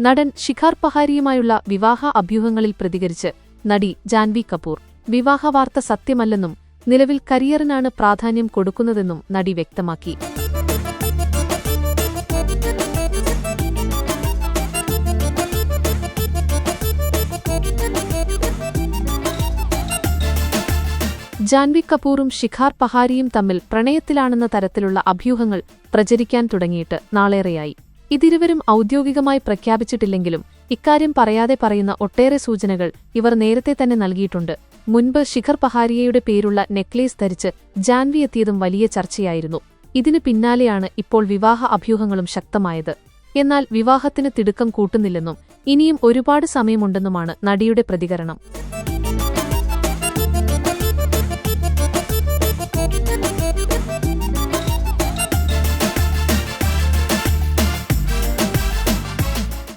നടൻ ശിഖാർ പഹാരിയുമായുള്ള വിവാഹ അഭ്യൂഹങ്ങളിൽ പ്രതികരിച്ച് നടി ജാൻവി കപൂർ. വിവാഹ വാർത്ത സത്യമല്ലെന്നും നിലവിൽ കരിയറിനാണ് പ്രാധാന്യം കൊടുക്കുന്നതെന്നും നടി വ്യക്തമാക്കി. ജാൻവി കപൂറും ശിഖാർ പഹാരിയും തമ്മിൽ പ്രണയത്തിലാണെന്ന തരത്തിലുള്ള അഭ്യൂഹങ്ങൾ പ്രചരിക്കാൻ തുടങ്ങിയിട്ട് നാളേറെയായി. ഇതിരുവരും ഔദ്യോഗികമായി പ്രഖ്യാപിച്ചിട്ടില്ലെങ്കിലും ഇക്കാര്യം പറയാതെ പറയുന്ന ഒട്ടേറെ സൂചനകൾ ഇവർ നേരത്തെ തന്നെ നൽകിയിട്ടുണ്ട്. മുൻപ് ശിഖർ പഹാരിയയുടെ പേരുള്ള നെക്ലേസ് ധരിച്ച് ജാൻവി എത്തിയതും വലിയ ചർച്ചയായിരുന്നു. ഇതിനു പിന്നാലെയാണ് ഇപ്പോൾ വിവാഹ അഭ്യൂഹങ്ങളും ശക്തമായത്. എന്നാൽ വിവാഹത്തിന് തിടുക്കം കൂട്ടുന്നില്ലെന്നും ഇനിയും ഒരുപാട് സമയമുണ്ടെന്നുമാണ് നടിയുടെ പ്രതികരണം.